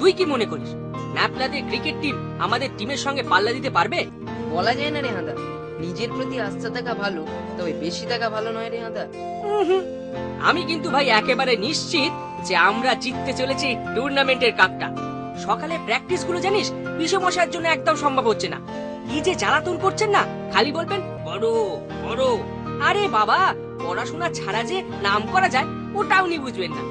তুই কি মনে করিস ন্যাপলাদের ক্রিকেট টিম আমাদের টিমের সঙ্গে পাল্লা দিতে পারবে বলা যায় না রে হাঁদা নিজের প্রতি আস্থা থাকা ভালো তবে বেশি থাকা ভালো নয় রে হাঁদা। আমি কিন্তু ভাই একেবারে নিশ্চিত যে আমরা জিততে চলেছি টুর্নামেন্টের কাপটা সকালে প্র্যাকটিসগুলো জানিস মশার জন্য একদম সম্ভব হচ্ছে না। কি যে জ্বালাতন করছেন না, খালি বলবেন, বড় বড়। আরে বাবা, পড়াশোনা ছাড়া যে নাম করা যায় ওটা উনি বুঝবেন না।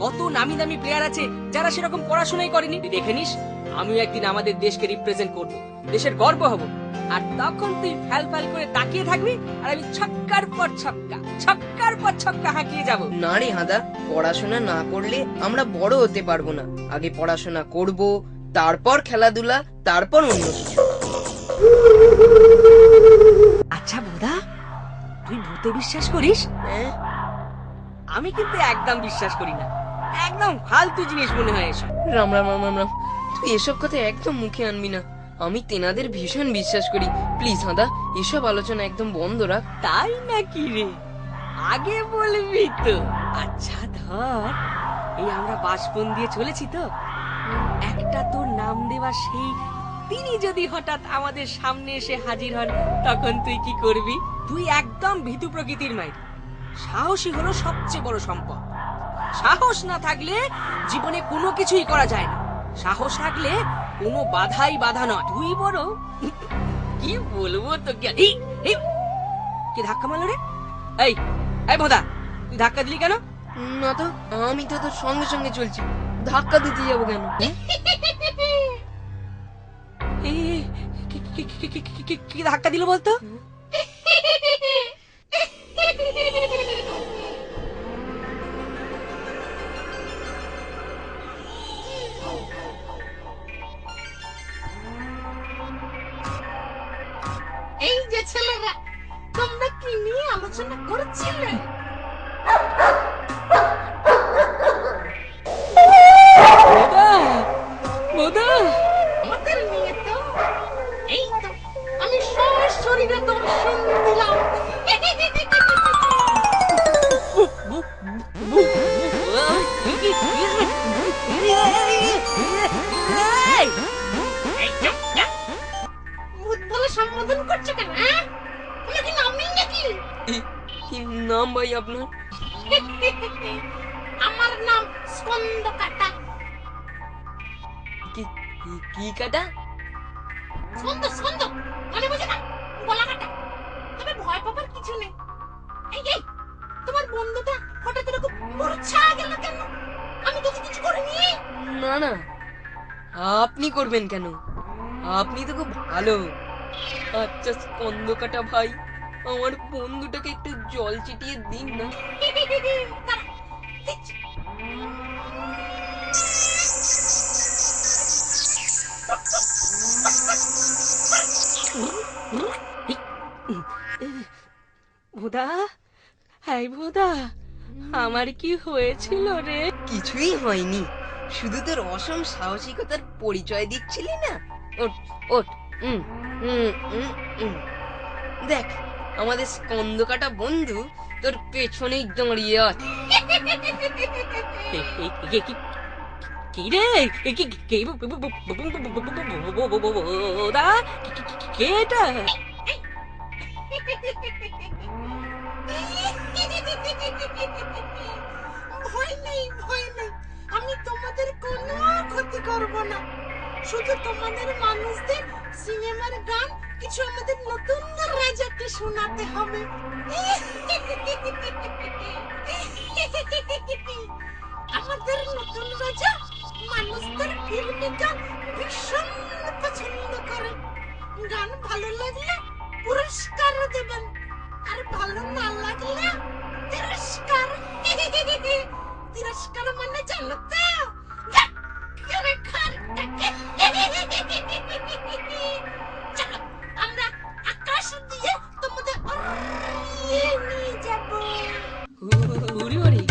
কত নামি দামি প্লেয়ার আছে যারা সেরকম পড়াশোনাই করেনি। দেখে নিস, আমিও একদিন আমাদের দেশকে রিপ্রেজেন্ট করব, দেশের গর্ব হব। আর তখন তুই ফ্যাল ফ্যাল করে তাকিয়ে থাকবি আর আমি ছক্কার পর ছক্কা ছক্কার পর ছক্কা হাঁকিয়ে যাব। না রে হাঁদা পড়াশোনা না করলে আমরা বড় হতে পারব না। আগে পড়াশোনা করব তারপর খেলাধুলা তারপর অন্য কিছু। আচ্ছা বোধা তুই ভূতে বিশ্বাস করিস? হ্যাঁ? আমি কিন্তু একদম বিশ্বাস করি না। একদম ফালতু জিনিস মনে হয় এসব। রাম রাম রাম রাম রাম। তুই এসব কথা একদম মুখে আনবি না। আমি তেনাদের ভীষণ বিশ্বাস করি। প্লিজ, হাঁদা, এসব আলোচনা একদম বন্ধ রাখ। তাই নাকি রে? আগে বলবি তো। আচ্ছা ধর। এই আমরা বাসপন দিয়ে চলেছি তো। একটা তোর নাম দেওয়া সেই তিনি যদি হঠাৎ আমাদের সামনে এসে হাজির হন, তখন তুই কি করবি? তুই একদম ভীতু প্রকৃতির মাইর। সাহসী হলো সবচেয়ে বড় সম্পদ। সাহস না থাকলে জীবনে কোনো কিছুই করা যায় না। সাহস থাকলে কোনো বাধাই বাধা নয়। তুই বড় কি বলব তোকে? এই এই কি ধাক্কা মারলো রে? এই এই ভোদা তুই ধাক্কা দিলি কেন? না তো আমি তো তোর সঙ্গে সঙ্গে চলছি। ধাক্কা দিতে যাব কেন? কি ধাক্কা দিল বলতো? তোমরা কি নিয়ে আলোচনা করছিলে ভোদা নাম ভাই আপনার আমার নাম স্কন্দ কাটা কি কি- কাটা? স্কন্দ স্কন্দ মানে বুঝে না গলা কাটা। তবে ভয় পাবার কিছু নেই। এই এই তোমার বন্ধুটা হঠাৎ এরকম মূর্ছা গেল কেন? আমি তোকে কিছু করিনি। না না আপনি করবেন কেন? আপনি তো খুব ভালো। আচ্ছা স্কন্দ কাটা ভাই। আমার বন্ধুটাকে একটু জল চিটিয়ে দিন না। ভোদা হাই ভোদা আমার কি হয়েছিল রে কিছুই হয়নি শুধু তোর অসম সাহসিকতার পরিচয় দিচ্ছিলি না উম, উম। দেখ আমাদের স্কন্দ কাটা বন্ধু তোর পেছনেই দাঁড়িয়ে আছে কি কি রে কি কি ভোদা কি- কি- কি- কে এটা ভয় নেই ভয় নেই আমি তোমাদের কোনো ক্ষতি করব না শুধু তোমাদের মানুষদের সিনেমার গান কিছু আমাদের নতুন রাজাকে শোনাতে হবে। আমাদের নতুন রাজা মানুষদের ফিল্মি গান ভীষণ পছন্দ করে। গান ভালো লাগলে পুরস্কারও দেবেন, আর ভালো না লাগলে তিরস্কার। তিরস্কার মানে জানো তো? করে খান। পাশন দিয়ে তোমাদের নিয়ে যাব উড়ি উড়ি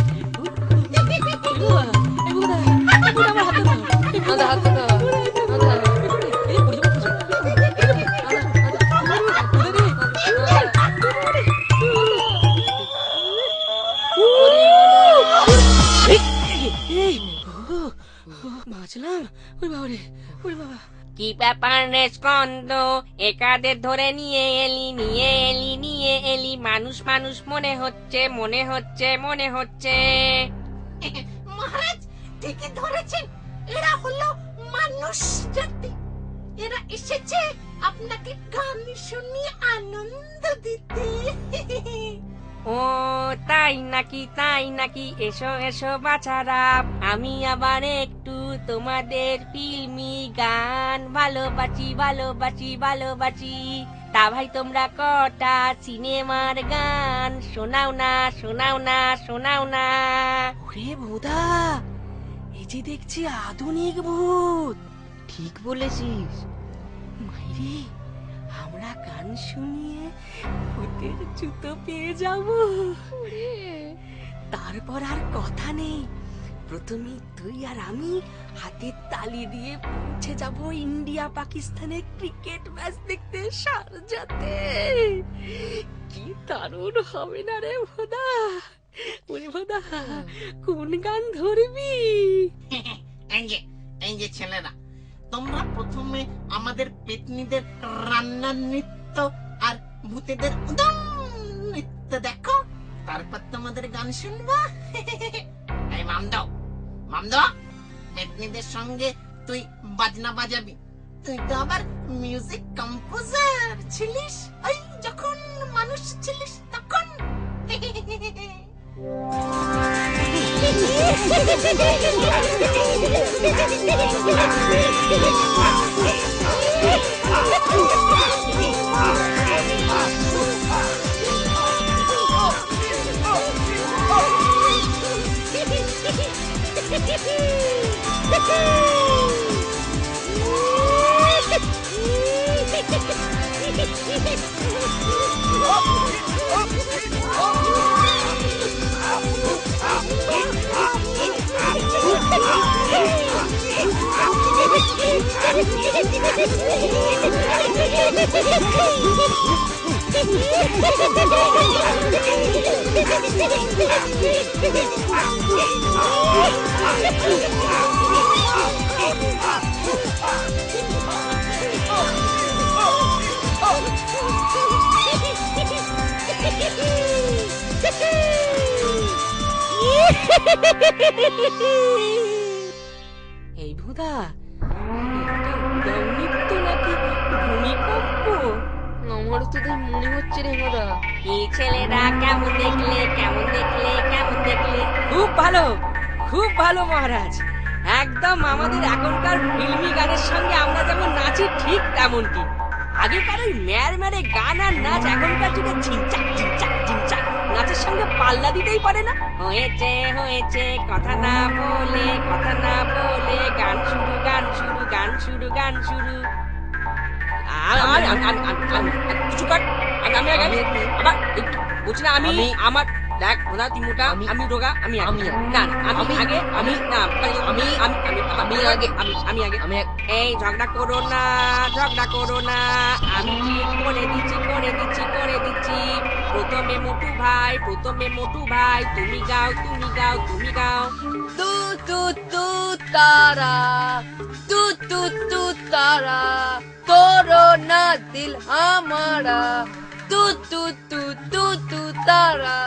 কি ব্যাপার রে একাদের ধরে নিয়ে এলি নিয়ে এলি নিয়ে এলি। মানুষ মানুষ, মনে হচ্ছে মনে হচ্ছে মনে হচ্ছে। মহারাজ, ঠিকই ধরেছেন। এরা হলো মানুষ জাতি। এরা এসেছে আপনাকে গান শুনিয়ে আনন্দ দিতে। ও, তাই নাকি তাই নাকি, এসো এসো বাছারা। আমি আবার একটু তোমাদের ফিল্মি গান ভালোবাসি ভালোবাসি ভালোবাসি। তা ভাই, তোমরা কটা সিনেমার গান? শোনাও না শোনাও না শোনাও না। ওরে ভোদা এই যে দেখছি আধুনিক ভূত। ঠিক বলেছিস। মাইরি গান শুনিয়ে ভূতের জুতো পেয়ে যাব। তারপর আর কথা নেই। প্রথমে তুই আর আমি হাতে তালি দিয়ে পৌঁছে যাব ইন্ডিয়া পাকিস্তানের ক্রিকেট ম্যাচ দেখতে সারজাতে কি দারুণ হবে না রে ভোদা? ওরে ভোদা কোন গান ধরবি? এই যে ছেলেরা তোমরা প্রথমে আমাদের পেতনিদের রান্নার নৃত্য আর ভূতেদের উদম নৃত্য দেখো। তারপর তোমাদের গান শুনবা। এই মামদাও পেতনিদের সঙ্গে তুই বাজনা বাজাবি। তুই তো আবার মিউজিক কম্পোজার ছিলিস। ওই যখন মানুষ ছিলিস তখন। Woo! এই ভোদা এটা আমারও তো তাই মনে হচ্ছে রে মোদা কি ছেলেরা কেমন দেখলে কেমন দেখলে কেমন দেখলে? খুব ভালো খুব ভালো মহারাজ। একদম আমাদের এখনকার ফিল্মি গানের সঙ্গে আমরা যেমন নাচি ঠিক তেমনটি। আগেকার ওই ম্যার ম্যারে গান আর নাচ এখনকার যুগে ঝিনচাক ঝিনচাক ঝিনচাক নাচের সঙ্গে পাল্লা দিতেই পারে না। হয়েছে হয়েছে কথা না বলে কথা না বলে গান শুরু গান শুরু গান শুরু গান শুরু। কিছু আমি আমি আবার বলছি না আমি আমি- আমার দেখ ওনা তুই মোটা আমি- রোগা আমি আমি না আমি আগে আমি না আমি আমি আমি আমি আগে। আমি আমি আগে। আমি এই ঝগড়া করো না ঝগড়া করো না। আমি করে দিচ্ছি করে দিচ্ছি করে দিচ্ছি। প্রথমে মোটু ভাই প্রথমে মোটু ভাই তুমি গাও তুমি গাও তুমি গাও। তু তু তু তারা তু তু তু তারা তোর না দিল আমারা। তু তু তু তু তু তারা।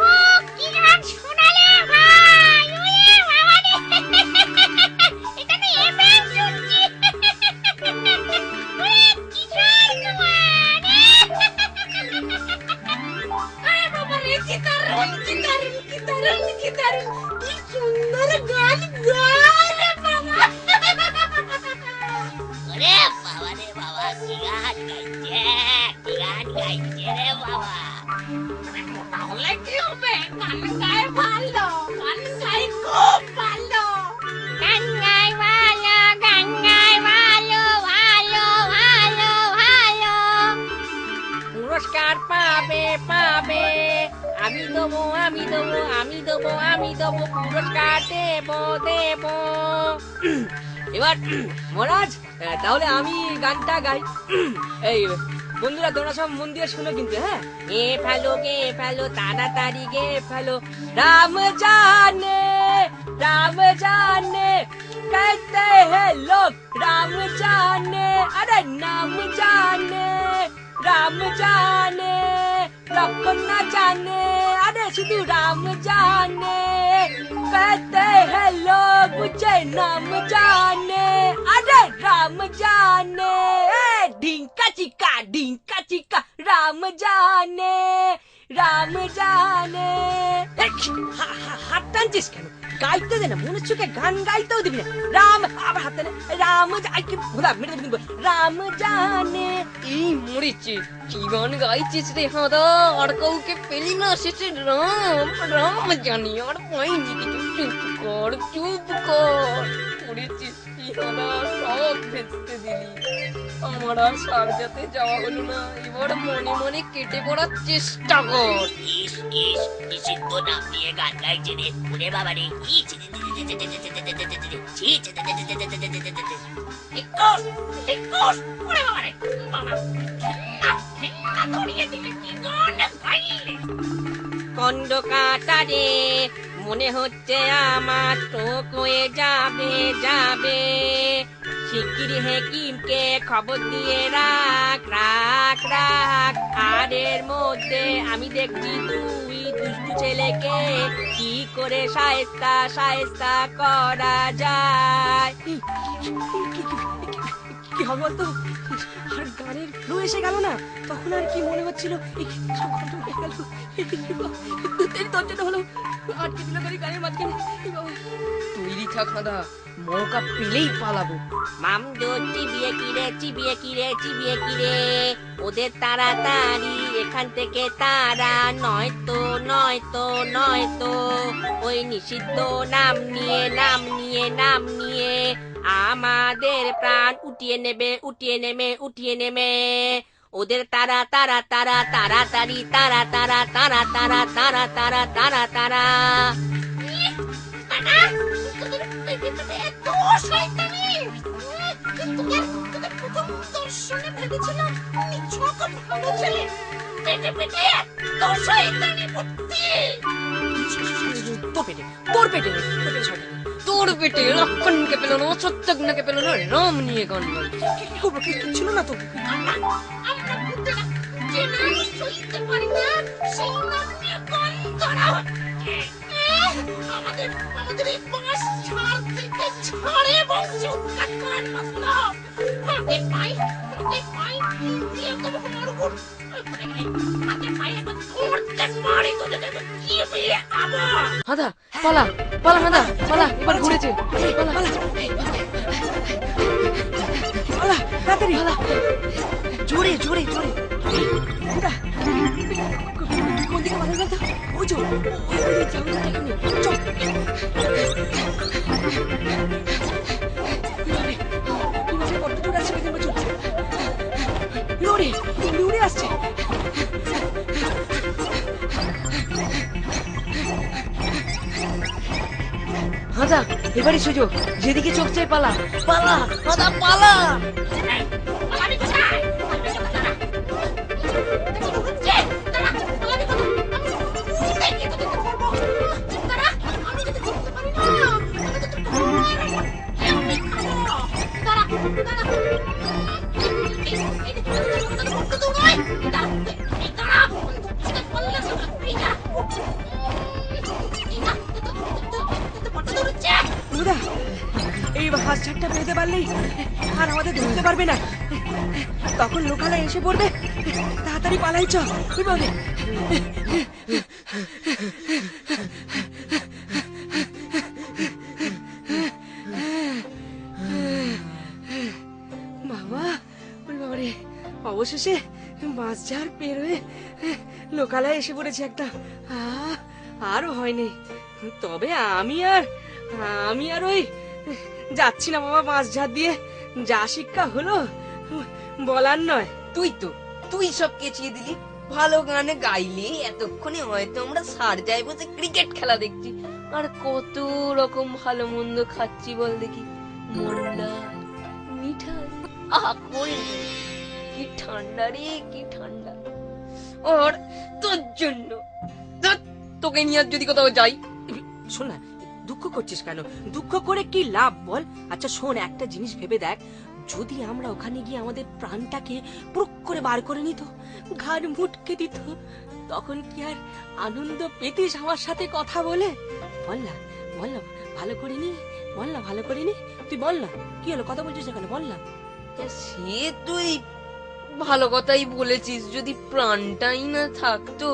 ও কি গান শোনালে তাহলে কি হবে? গান গায় পাবে পাবে আমি দেবো আমি দেবো আমি দেবো আমি দেবো পুরস্কার দেবো দেবো এবার মহারাজ আহ, তাহলে আমি গানটা গাই এই বন্ধুরা তোমরা সব মন দিয়ে শোনো কিন্তু হ্যাঁ গে ফেলো গে ফেলো তাড়াতাড়ি গে ফেলো রাম জানে রাম জানে कहते हैं लोग राम जाने अरे नाम जाने राम जाने, रब न जाने। अरे सिद्धू राम जाने, कहते हैं लोग मुझे नाम जाने। अरे राम जाने ढिंका चिका ढिंका चिका, राम जाने राम जाने। हा हा हा जिसके গাইতে দে না মনে চোখে গান গাইতেও দিবি না। রাম আবার হাত রাম কি ভোলা মেরে দেবি রাম জানে, এই মরেছে কি গান গাইছিস রে হাদা, আর কাউকে পেলি না শেষে রাম রাম জানি, আর পাইনি কিছু চুপ কর চুপ কর। মরেছিস কি হাদা, সব ভেস্তে দিলি। মনে কন্ড কাটা রে মনে হচ্ছে আমার টোক হয়ে যাবে যাবে শিগগির হেকিমকে খবর দিয়ে রাখ রাখ রাখ আর এর মধ্যে আমি দেখছি তুই দুষ্টু ছেলেকে কি করে সাহেস্তা সাহেস্তা করা যায় কি হবে আর গানের ফ্লো এসে গেল না তখন আর কি মনে হচ্ছিল সব ঘণ্টা হয়ে গেল? এই হলো আটকে দিল গাড়ি গানের মাঝখানে? তৈরি থাক হাদা মৌকা পেলেই পালাবো। মামদো চিবিয়ে কিরে চিবিয়ে কিরে চিবিয়ে কিরে ওদের তাড়াতাড়ি এখান থেকে তারা নয় তো নয় তো নয় তো ওই নিষিদ্ধ নাম নিয়ে নাম নিয়ে নাম নিয়ে আমাদের প্রাণ উঠিয়ে নেবে উঠিয়ে নেবে উঠিয়ে নেবে। ওদের তারা তারা তারা তারা তারা তারা তারা তারা তারা তারা তারা তোদের তোদের প্রথম দর্শনে ভেবেছিলাম ছেলে। পেটে পেটে এত শয়তানি বুদ্ধি। তোর পেটে তোর পেটে পেটে শয়তানি। তোর পেটে লক্ষণকে পেল না সত্যজ্ঞকে পেল না রাম নিয়ে গান গাই কি- কি কিছু ছিল না তো আমরা যে না 빨라. 빨라 간다. 빨라. 빨리 고르지. 빨라. 빨라. 나들이 빨라. 조리 조리 조리. 간다. 어디가 많은 간다 오죠. 어디 장군님 좀. এবারই সুযোগ যেদিকে চোখ চাই পালা পালা পালা। এসে পড়বে। তাড়াতাড়ি পালাই চ ওই বাবা ওই বাবা রে অবশেষে মাছ ঝাড় পেরোয় লোকালয় এসে পড়েছে একটা। আরও হয়নি। তবে আমি আর আমি আর ওই যাচ্ছি না বাবা মাছ ঝাড় দিয়ে। যা শিক্ষা হলো, বলার নয়। তুই তো, তুই সব কেচিয়ে দিলি। ভালো গানে গাইলে, এতক্ষণে হয়তো আমরা সার যাই বসে ক্রিকেট খেলা দেখছি। আর কত রকম ভালো মন্দ খাচ্ছি বল দেখি। মন্ডা মিঠাই কি ঠান্ডা রে, কি ঠান্ডা। আর তোর জন্য। তোকে নিয়ে যদি কোথাও যাই। শোন না, দুঃখ করছিস কেন? দুঃখ করে কি লাভ বল? আচ্ছা শোন, একটা জিনিস ভেবে দেখ। যদি আমরা ওখানে গিয়ে আমাদের প্রাণটাকে পুরো করে বার করে নিত ঘাড় মুটকে দিত তখন কি আর আনন্দ পেতিস আমার সাথে কথা বলে? বল না বল না ভালো করে নি বল না ভালো করে নি। তুই বল না কি হলো কথা বলছিস এখানে বল না সে তুই ভালো কথাই বলেছিস যদি প্রাণটাই না থাকতো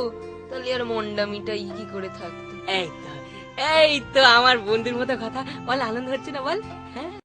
তাহলে আর মন্ডামিটাই কি করে থাকতো? এই তো এই তো আমার বন্ধুর মতো কথা। বল আনন্দ হচ্ছে না বল? হ্যাঁ?